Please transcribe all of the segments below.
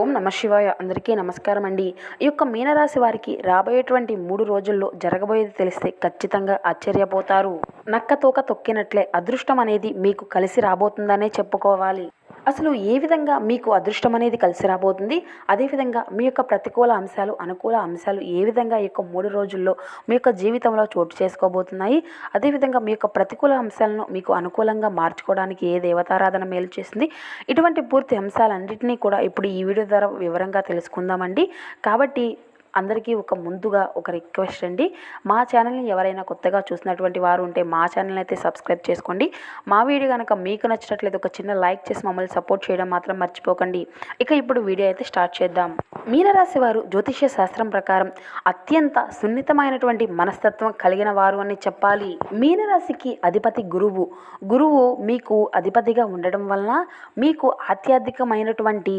ఓం నమ శివాయ. అందరికీ నమస్కారం అండి. ఈ యొక్క మీనరాశి వారికి రాబోయేటువంటి మూడు రోజుల్లో జరగబోయేది తెలిస్తే ఖచ్చితంగా ఆశ్చర్యపోతారు. నక్క తోక తొక్కినట్లే అదృష్టం అనేది మీకు కలిసి రాబోతుందనే చెప్పుకోవాలి. అసలు ఏ విధంగా మీకు అదృష్టం అనేది కలిసి రాబోతుంది? అదేవిధంగా మీ యొక్క ప్రతికూల అంశాలు అనుకూల అంశాలు ఏ విధంగా ఈ యొక్క మూడు రోజుల్లో మీ యొక్క జీవితంలో చోటు చేసుకోబోతున్నాయి? అదేవిధంగా మీ యొక్క ప్రతికూల అంశాలను మీకు అనుకూలంగా మార్చుకోవడానికి ఏ దేవతారాధన మేలు చేస్తుంది? ఇటువంటి పూర్తి అంశాలన్నింటినీ కూడా ఇప్పుడు ఈ వీడియో ద్వారా వివరంగా తెలుసుకుందామండి. కాబట్టి అందరికీ ఒక ముందుగా ఒక రిక్వెస్ట్ అండి. మా ఛానల్ని ఎవరైనా కొత్తగా చూసినటువంటి వారు ఉంటే మా ఛానల్ని అయితే సబ్స్క్రైబ్ చేసుకోండి. మా వీడియో కనుక మీకు నచ్చినట్లయితే ఒక చిన్న లైక్ చేసి మమ్మల్ని సపోర్ట్ చేయడం మాత్రం మర్చిపోకండి. ఇక ఇప్పుడు వీడియో అయితే స్టార్ట్ చేద్దాం. మీనరాశి వారు జ్యోతిష్య శాస్త్రం ప్రకారం అత్యంత సున్నితమైనటువంటి మనస్తత్వం కలిగిన వారు అని చెప్పాలి. మీనరాశికి అధిపతి గురువు. గురువు మీకు అధిపతిగా ఉండడం వలన మీకు ఆధ్యాత్మికమైనటువంటి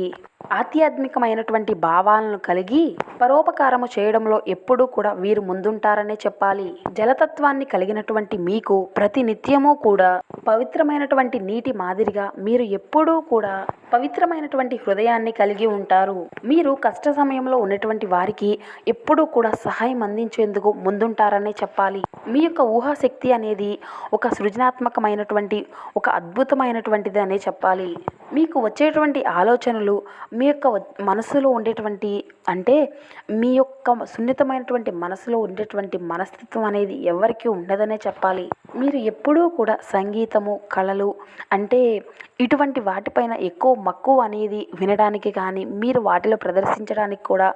ఆధ్యాత్మికమైనటువంటి భావాలను కలిగి పరిష్కారము చేయడంలో ఎప్పుడూ కూడా వీరు ముందుంటారనే చెప్పాలి. జలతత్వాన్ని కలిగినటువంటి మీకు ప్రతి నిత్యము కూడా పవిత్రమైనటువంటి నీటి మాదిరిగా మీరు ఎప్పుడూ కూడా పవిత్రమైనటువంటి హృదయాన్ని కలిగి ఉంటారు. మీరు కష్ట సమయంలో ఉన్నటువంటి వారికి ఎప్పుడూ కూడా సహాయం అందించేందుకు ముందుంటారనే చెప్పాలి. మీ యొక్క ఊహాశక్తి అనేది ఒక సృజనాత్మకమైనటువంటి ఒక అద్భుతమైనటువంటిది అనే చెప్పాలి. మీకు వచ్చేటువంటి ఆలోచనలు మీ యొక్క మనసులో ఉండేటువంటి అంటే మీ యొక్క సున్నితమైనటువంటి మనసులో ఉండేటువంటి మనస్తత్వం అనేది ఎవరికి ఉండదనే చెప్పాలి. మీరు ఎప్పుడూ కూడా సంగీతము కళలు అంటే ఇటువంటి వాటిపైన ఎక్కువ మక్కువ అనేది వినడానికి కానీ మీరు వాటిలో ప్రదర్శించడానికి కూడా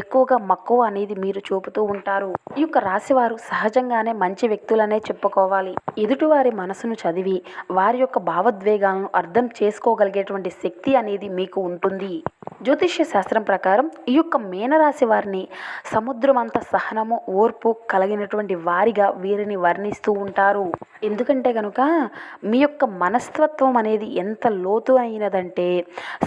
ఎక్కువగా మక్కువ అనేది మీరు చూపుతూ ఉంటారు. ఈ యొక్క రాశివారు సహజంగానే మంచి వ్యక్తులనే చెప్పుకోవాలి. ఎదుటివారి మనసును చదివి వారి యొక్క భావోద్వేగాలను అర్థం చేసుకోగలిగేటువంటి శక్తి అనేది మీకు ఉంటుంది. జ్యోతిష్య శాస్త్రం ప్రకారం ఈ యొక్క మీనరాశి వారిని సముద్రమంత సహనము ఓర్పు కలిగినటువంటి వారిగా వీరిని వర్ణిస్తూ ఉంటారు. ఎందుకంటే కనుక మీ యొక్క మనస్తత్వం అనేది ఎంత ఎంత లోతు అయినదంటే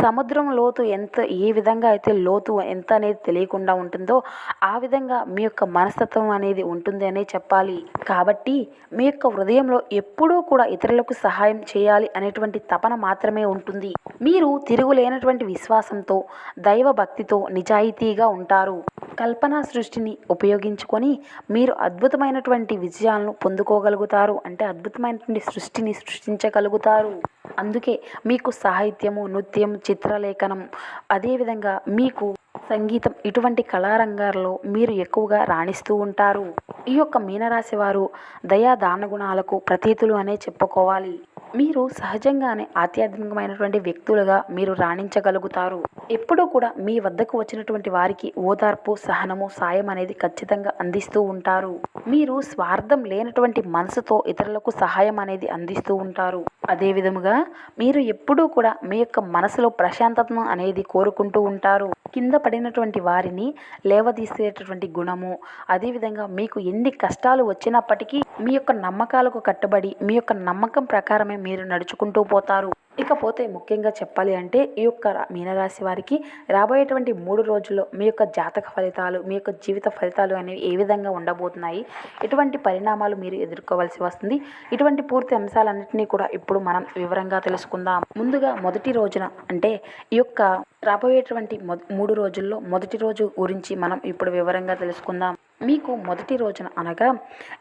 సముద్రం లోతు ఎంత ఏ విధంగా అయితే లోతు ఎంత అనేది తెలియకుండా ఉంటుందో ఆ విధంగా మీ యొక్క మనస్తత్వం అనేది ఉంటుంది అనే చెప్పాలి. కాబట్టి మీ యొక్క హృదయంలో ఎప్పుడూ కూడా ఇతరులకు సహాయం చేయాలి అనేటువంటి తపన మాత్రమే ఉంటుంది. మీరు తిరుగులేనటువంటి విశ్వాసంతో దైవ భక్తితో నిజాయితీగా ఉంటారు. కల్పనా సృష్టిని ఉపయోగించుకొని మీరు అద్భుతమైనటువంటి విజయాలను పొందుకోగలుగుతారు. అంటే అద్భుతమైనటువంటి సృష్టిని సృష్టించగలుగుతారు. అందుకే మీకు సాహిత్యము నృత్యం చిత్రలేఖనం అదేవిధంగా మీకు సంగీతం ఇటువంటి కళారంగాల్లో మీరు ఎక్కువగా రాణిస్తూ ఉంటారు. ఈ యొక్క మీనరాశి వారు దయా దానగుణాలకు ప్రతీతులు అనే చెప్పుకోవాలి. మీరు సహజంగానే ఆధ్యాత్మికమైనటువంటి వ్యక్తులుగా మీరు రాణించగలుగుతారు. ఎప్పుడూ కూడా మీ వద్దకు వచ్చినటువంటి వారికి ఓదార్పు సహనము సాయం అనేది ఖచ్చితంగా అందిస్తూ ఉంటారు. మీరు స్వార్థం లేనటువంటి మనసుతో ఇతరులకు సహాయం అనేది అందిస్తూ ఉంటారు. అదే విధముగా మీరు ఎప్పుడూ కూడా మీ యొక్క మనసులో ప్రశాంతతను అనేది కోరుకుంటూ ఉంటారు. కింద పడినటువంటి వారిని లేవదీసేటటువంటి గుణము అదేవిధంగా మీకు ఎన్ని కష్టాలు వచ్చినప్పటికీ మీ యొక్క నమ్మకాలకు కట్టుబడి మీ యొక్క నమ్మకం ప్రకారమే మీరు నడుచుకుంటూ పోతారు. ఇకపోతే ముఖ్యంగా చెప్పాలి అంటే ఈ యొక్క మీనరాశి వారికి రాబోయేటువంటి మూడు రోజుల్లో మీ యొక్క జాతక ఫలితాలు మీ యొక్క జీవిత ఫలితాలు అనేవి ఏ విధంగా ఉండబోతున్నాయి ఎటువంటి పరిణామాలు మీరు ఎదుర్కోవాల్సి వస్తుంది ఇటువంటి పూర్తి అంశాలన్నింటినీ కూడా ఇప్పుడు మనం వివరంగా తెలుసుకుందాం. ముందుగా మొదటి రోజున అంటే ఈ యొక్క రాబోయేటువంటి మూడు రోజుల్లో మొదటి రోజు గురించి మనం ఇప్పుడు వివరంగా తెలుసుకుందాం. మీకు మొదటి రోజున అనగా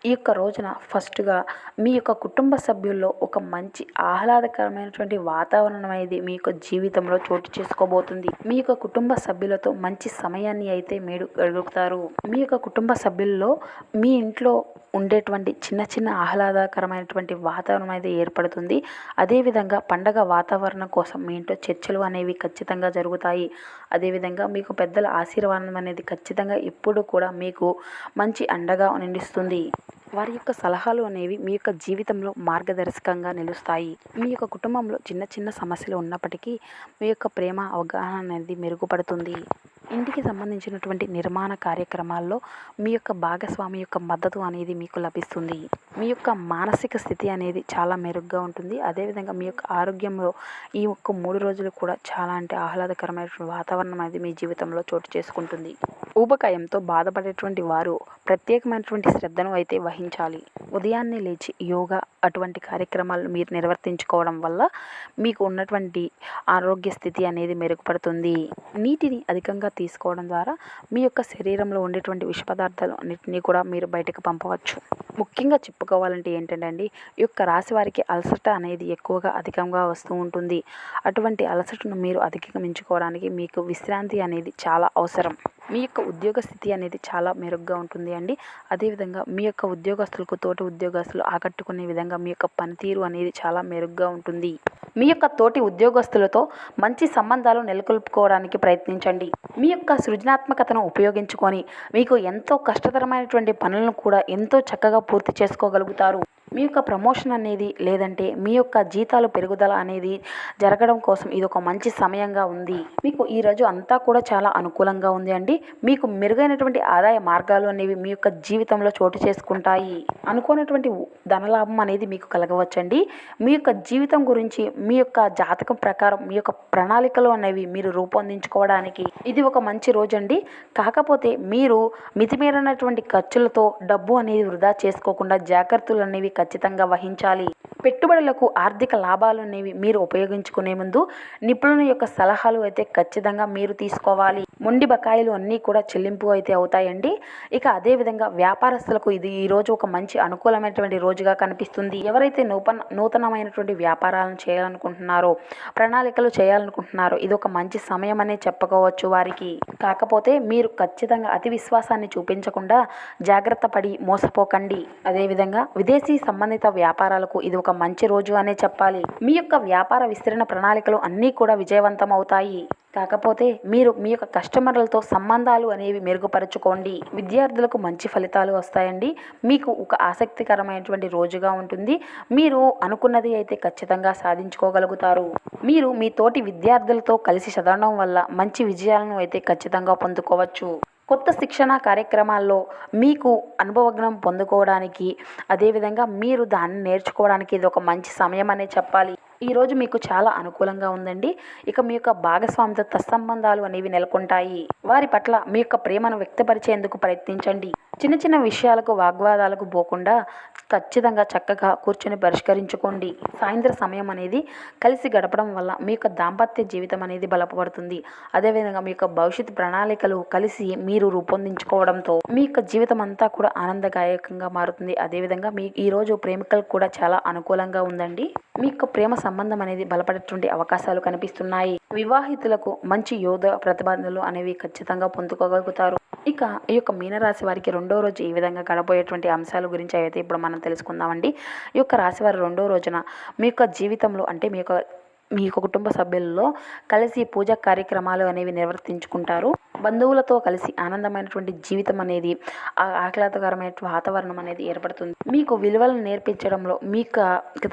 ఈ యొక్క రోజున ఫస్ట్గా మీ యొక్క కుటుంబ సభ్యుల్లో ఒక మంచి ఆహ్లాదకరమైనటువంటి వాతావరణం అనేది మీ యొక్క జీవితంలో చోటు చేసుకోబోతుంది. మీ యొక్క కుటుంబ సభ్యులతో మంచి సమయాన్ని అయితే మీరు గడుపుతారు. మీ యొక్క కుటుంబ సభ్యుల్లో మీ ఇంట్లో ఉండేటువంటి చిన్న చిన్న ఆహ్లాదకరమైనటువంటి వాతావరణం అయితే ఏర్పడుతుంది. అదేవిధంగా పండగ వాతావరణం కోసం మీ ఇంట్లో చర్చలు అనేవి ఖచ్చితంగా జరుగుతాయి జరుగుతాయి. అదేవిధంగా మీకు పెద్దల ఆశీర్వాదం అనేది ఖచ్చితంగా ఎప్పుడు కూడా మీకు మంచి అండగా నిండిస్తుంది వారి యొక్క సలహాలు అనేవి మీ యొక్క జీవితంలో మార్గదర్శకంగా నిలుస్తాయి. మీ యొక్క కుటుంబంలో చిన్న చిన్న సమస్యలు ఉన్నప్పటికీ మీ యొక్క ప్రేమ అవగాహన అనేది మెరుగుపడుతుంది. ఇంటికి సంబంధించినటువంటి నిర్మాణ కార్యక్రమాల్లో మీ యొక్క భాగస్వామి యొక్క మద్దతు అనేది మీకు లభిస్తుంది. మీ యొక్క మానసిక స్థితి అనేది చాలా మెరుగ్గా ఉంటుంది. అదేవిధంగా మీ యొక్క ఆరోగ్యంలో ఈ ఒక్క మూడు రోజులు కూడా చాలా అంటే ఆహ్లాదకరమైనటువంటి వాతావరణం అనేది మీ జీవితంలో చోటు చేసుకుంటుంది. ఊబకాయంతో బాధపడేటువంటి వారు ప్రత్యేకమైనటువంటి శ్రద్ధను అయితే వహించాలి. ఉదయాన్నే లేచి యోగా అటువంటి కార్యక్రమాలు మీరు నిర్వర్తించుకోవడం వల్ల మీకు ఉన్నటువంటి ఆరోగ్య స్థితి అనేది మెరుగుపడుతుంది. నీటిని అధికంగా తీసుకోవడం ద్వారా మీ యొక్క శరీరంలో ఉండేటువంటి విష పదార్థాలు అన్నింటినీ కూడా మీరు బయటకు పంపవచ్చు. ముఖ్యంగా చెప్పుకోవాలంటే ఏంటంటే అండి ఈ యొక్క రాశి వారికి అలసట అనేది ఎక్కువగా అధికంగా వస్తూ ఉంటుంది. అటువంటి అలసటను మీరు అధిగమించుకోవడానికి మీకు విశ్రాంతి అనేది చాలా అవసరం. మీ యొక్క ఉద్యోగ స్థితి అనేది చాలా మెరుగ్గా ఉంటుంది అండి. అదేవిధంగా మీ యొక్క ఉద్యోగస్తులకు తోటి ఉద్యోగస్తులు ఆకట్టుకునే విధంగా మీ యొక్క పనితీరు అనేది చాలా మెరుగ్గా ఉంటుంది. మీ యొక్క తోటి ఉద్యోగస్తులతో మంచి సంబంధాలు నెలకొల్పుకోవడానికి ప్రయత్నించండి. మీ యొక్క సృజనాత్మకతను ఉపయోగించుకొని మీకు ఎంతో కష్టతరమైనటువంటి పనులను కూడా ఎంతో చక్కగా పూర్తి చేసుకోగలుగుతారు. మీ యొక్క ప్రమోషన్ అనేది లేదంటే మీ యొక్క జీతాలు పెరుగుదల అనేది జరగడం కోసం ఇది ఒక మంచి సమయంగా ఉంది. మీకు ఈ రోజు అంతా కూడా చాలా అనుకూలంగా ఉంది అండి. మీకు మెరుగైనటువంటి ఆదాయ మార్గాలు అనేవి మీ యొక్క జీవితంలో చోటు చేసుకుంటాయి. అనుకోనటువంటి ధనలాభం అనేది మీకు కలగవచ్చండి. మీ యొక్క జీవితం గురించి మీ యొక్క జాతకం ప్రకారం మీ యొక్క ప్రణాళికలు అనేవి మీరు రూపొందించుకోవడానికి ఇది ఒక మంచి రోజు అండి కాకపోతే మీరు మితిమీరినటువంటి ఖర్చులతో డబ్బు అనేది వృధా చేసుకోకుండా జాగ్రత్తలు అనేవి ఖచ్చితంగా వహించాలి. పెట్టుబడులకు ఆర్థిక లాభాలు అనేవి మీరు ఉపయోగించుకునే ముందు నిపుణుల యొక్క సలహాలు అయితే ఖచ్చితంగా మీరు తీసుకోవాలి. మొండి బకాయిలు అన్నీ కూడా చెల్లింపు అయితే అవుతాయండి. ఇక అదేవిధంగా వ్యాపారస్తులకు ఇది ఈ రోజు ఒక మంచి అనుకూలమైనటువంటి రోజుగా కనిపిస్తుంది. ఎవరైతే నూతన నూతనమైనటువంటి వ్యాపారాలను చేయాలనుకుంటున్నారో ప్రణాళికలు చేయాలనుకుంటున్నారో ఇది ఒక మంచి సమయం అనే చెప్పుకోవచ్చు వారికి. కాకపోతే మీరు ఖచ్చితంగా అతి విశ్వాసాన్ని చూపించకుండా జాగ్రత్త పడి మోసపోకండి. అదేవిధంగా విదేశీ సంబంధిత వ్యాపారాలకు ఇది ఒక మంచి రోజు అనే చెప్పాలి. మీ యొక్క వ్యాపార విస్తరణ ప్రణాళికలు అన్నీ కూడా విజయవంతం అవుతాయి కాకపోతే మీరు మీ యొక్క కస్టమర్లతో సంబంధాలు అనేవి మెరుగుపరుచుకోండి. విద్యార్థులకు మంచి ఫలితాలు వస్తాయండి. మీకు ఒక ఆసక్తికరమైనటువంటి రోజుగా ఉంటుంది. మీరు అనుకున్నది అయితే ఖచ్చితంగా సాధించుకోగలుగుతారు. మీరు మీ తోటి విద్యార్థులతో కలిసి చదవడం వల్ల మంచి విజయాలను అయితే ఖచ్చితంగా పొందుకోవచ్చు. కొత్త శిక్షణ కార్యక్రమాల్లో మీకు అనుభవజ్ఞం పొందుకోవడానికి అదేవిధంగా మీరు దాన్ని నేర్చుకోవడానికి ఇది ఒక మంచి సమయం అనే చెప్పాలి ఈరోజు మీకు చాలా అనుకూలంగా ఉందండి. ఇక మీ యొక్క భాగస్వామితో తత్సంబంధాలు అనేవి నెలకొంటాయి. వారి పట్ల మీ యొక్క ప్రేమను వ్యక్తపరిచేందుకు ప్రయత్నించండి. చిన్న చిన్న విషయాలకు వాగ్వాదాలకు పోకుండా ఖచ్చితంగా చక్కగా కూర్చొని పరిష్కరించుకోండి. సాయంత్ర సమయం అనేది కలిసి గడపడం వల్ల మీ యొక్క దాంపత్య జీవితం అనేది బలపడుతుంది. అదేవిధంగా మీ యొక్క భవిష్యత్ ప్రణాళికలు కలిసి మీరు రూపొందించుకోవడంతో మీ యొక్క జీవితం అంతా కూడా ఆనందదాయకంగా మారుతుంది. అదేవిధంగా మీ ఈరోజు ప్రేమికలకు కూడా చాలా అనుకూలంగా ఉందండి. మీ యొక్క ప్రేమ సంబంధం అనేది బలపడేటువంటి అవకాశాలు కనిపిస్తున్నాయి. వివాహితులకు మంచి యోధ ప్రతిబంధనలు అనేవి ఖచ్చితంగా పొందుకోగలుగుతారు. ఇక ఈ యొక్క మీనరాశి వారికి రెండో రోజు ఈ విధంగా గడబోయేటువంటి అంశాల గురించి అయితే ఇప్పుడు మనం తెలుసుకుందామండి. ఈ యొక్క రాశి వారి రెండో రోజున మీ యొక్క జీవితంలో అంటే మీ యొక్క మీ యొక్క కుటుంబ సభ్యులలో కలిసి పూజా కార్యక్రమాలు అనేవి నిర్వర్తించుకుంటారు. బంధువులతో కలిసి ఆనందమైనటువంటి జీవితం అనేది ఆ ఆహ్లాదకరమైన వాతావరణం అనేది ఏర్పడుతుంది. మీకు విలువలను నేర్పించడంలో మీకు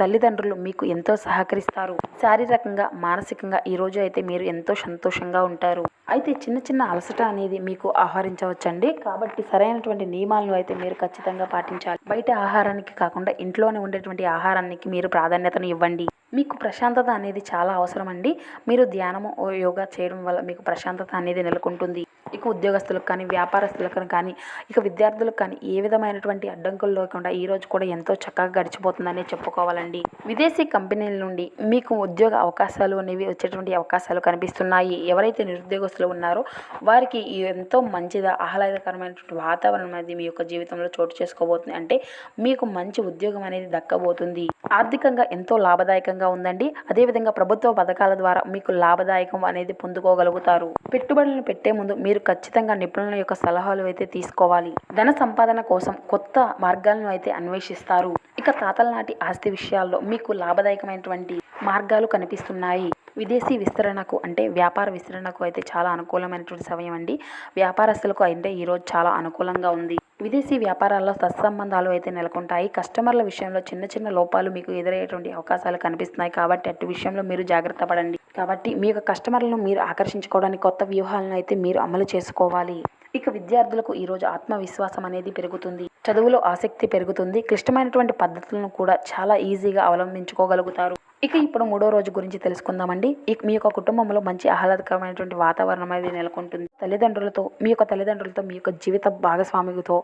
తల్లిదండ్రులు మీకు ఎంతో సహకరిస్తారు. శారీరకంగా మానసికంగా ఈ రోజు అయితే మీరు ఎంతో సంతోషంగా ఉంటారు. అయితే చిన్న చిన్న అలసట అనేది మీకు ఆహరించవచ్చండి. కాబట్టి సరైనటువంటి నియమాలను అయితే మీరు ఖచ్చితంగా పాటించాలి. బయట ఆహారానికి కాకుండా ఇంట్లోనే ఉండేటువంటి ఆహారానికి మీరు ప్రాధాన్యతను ఇవ్వండి. మీకు ప్రశాంతత అనేది చాలా అవసరం అండి మీరు ధ్యానము ఓ యోగా చేయడం వల్ల మీకు ప్రశాంతత అనేది నెలకొంటుంది. ఇక ఉద్యోగస్తులకు కానీ వ్యాపారస్తులకు కానీ ఇక విద్యార్థులకు కానీ ఏ విధమైనటువంటి అడ్డంకులు లేకుండా ఈ రోజు కూడా ఎంతో చక్కగా గడిచిపోతుందని చెప్పుకోవాలండి. విదేశీ కంపెనీల నుండి మీకు ఉద్యోగ అవకాశాలు అనేవి వచ్చేటువంటి అవకాశాలు కనిపిస్తున్నాయి. ఎవరైతే నిరుద్యోగస్తులు ఉన్నారో వారికి ఎంతో మంచిగా ఆహ్లాదకరమైనటువంటి వాతావరణం అనేది మీ యొక్క జీవితంలో చోటు చేసుకోబోతుంది. అంటే మీకు మంచి ఉద్యోగం అనేది దక్కబోతుంది. ఆర్థికంగా ఎంతో లాభదాయకంగా ఉందండి. అదేవిధంగా ప్రభుత్వ పథకాల ద్వారా మీకు లాభదాయకం అనేది పొందుకోగలుగుతారు. పెట్టుబడులను పెట్టే ముందు మీరు ఖచ్చితంగా నిపుణుల యొక్క సలహాలు అయితే తీసుకోవాలి. ధన సంపాదన కోసం కొత్త మార్గాలను అయితే అన్వేషిస్తారు. ఇక తాతల నాటి ఆస్తి విషయాల్లో మీకు లాభదాయకమైనటువంటి మార్గాలు కనిపిస్తున్నాయి. విదేశీ విస్తరణకు అంటే వ్యాపార విస్తరణకు అయితే చాలా అనుకూలమైనటువంటి సమయం అండి. వ్యాపారస్తులకు అయితే ఈరోజు చాలా అనుకూలంగా ఉంది. విదేశీ వ్యాపారాల్లో సత్సంబంధాలు అయితే నెలకొంటాయి. కస్టమర్ల విషయంలో చిన్న చిన్న లోపాలు మీకు ఎదురయ్యేటువంటి అవకాశాలు కనిపిస్తున్నాయి. కాబట్టి అటు విషయంలో మీరు జాగ్రత్త పడండి. కాబట్టి మీ యొక్క కస్టమర్లను మీరు ఆకర్షించుకోవడానికి కొత్త వ్యూహాలను అయితే మీరు అమలు చేసుకోవాలి. ఇక విద్యార్థులకు ఈరోజు ఆత్మవిశ్వాసం అనేది పెరుగుతుంది. చదువులో ఆసక్తి పెరుగుతుంది. క్లిష్టమైనటువంటి పద్ధతులను కూడా చాలా ఈజీగా అవలంబించుకోగలుగుతారు. ఇక ఇప్పుడు మూడో రోజు గురించి తెలుసుకుందామండి. ఇక మీ యొక్క కుటుంబంలో మంచి ఆహ్లాదకరమైనటువంటి వాతావరణం అనేది నెలకొంటుంది. తల్లిదండ్రులతో మీ యొక్క తల్లిదండ్రులతో మీ యొక్క జీవిత భాగస్వామితో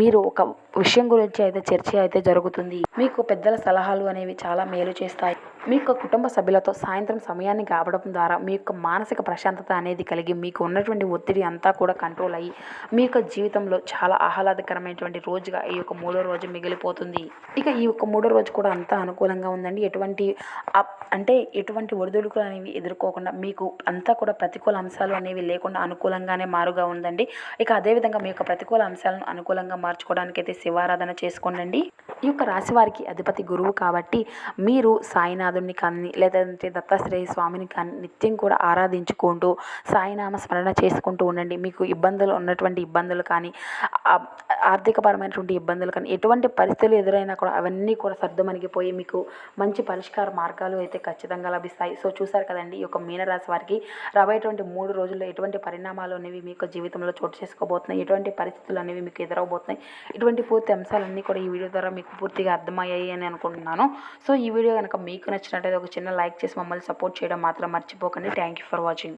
మీరు ఒక విషయం గురించి అయితే చర్చ అయితే జరుగుతుంది. మీకు పెద్దల సలహాలు అనేవి చాలా మేలు చేస్తాయి. మీ యొక్క కుటుంబ సభ్యులతో సాయంత్రం సమయాన్ని గడపడం ద్వారా మీ యొక్క మానసిక ప్రశాంతత అనేది కలిగి మీకు ఉన్నటువంటి ఒత్తిడి అంతా కూడా కంట్రోల్ అయ్యి మీ యొక్క జీవితంలో చాలా ఆహ్లాదకరమైనటువంటి రోజుగా ఈ యొక్క మూడో రోజు మిగిలిపోతుంది. ఇక ఈ యొక్క మూడో రోజు కూడా అంతా అనుకూలంగా ఉందండి. ఎటువంటి అంటే ఎటువంటి ఒడిదుడుకులు అనేవి ఎదుర్కోకుండా మీకు అంతా కూడా ప్రతికూల అంశాలు అనేవి లేకుండా అనుకూలంగానే మారుగా ఉందండి. ఇక అదేవిధంగా మీ యొక్క ప్రతికూల అంశాలను అనుకూలంగా మార్చుకోవడానికి అయితే శివారాధన చేసుకోండి ఈ యొక్క రాశి వారికి అధిపతి గురువు కాబట్టి మీరు సాయినాథుడిని కానీ లేదంటే దత్తాశ్రేయ స్వామిని కానీ నిత్యం కూడా ఆరాధించుకుంటూ సాయినామ స్మరణ చేసుకుంటూ ఉండండి. మీకు ఇబ్బందులు ఉన్నటువంటి ఇబ్బందులు కానీ ఆర్థికపరమైనటువంటి ఇబ్బందులు కానీ ఎటువంటి పరిస్థితులు ఎదురైనా కూడా అవన్నీ కూడా సర్దుమణిగిపోయి మీకు మంచి పరిష్కార మార్గాలు అయితే ఖచ్చితంగా లభిస్తాయి. సో చూసారు కదండి ఈ యొక్క మీనరాశి వారికి రాబోయేటువంటి మూడు రోజుల్లో ఎటువంటి పరిణామాలు అనేవి మీ యొక్క జీవితంలో చోటు చేసుకోబోతున్నాయి? ఎటువంటి పరిస్థితులు అనేవి మీకు ఎదురవబోతున్నాయి? ఇటువంటి పూర్తి అంశాలన్నీ కూడా ఈ వీడియో ద్వారా మీకు పూర్తిగా అర్థమయ్యాయి అని అనుకుంటున్నాను. సో ఈ వీడియో కనుక మీకు నచ్చినట్టయితే ఒక చిన్న లైక్ చేసి మమ్మల్ని సపోర్ట్ చేయడం మాత్రం మర్చిపోకండి. Thank you for watching.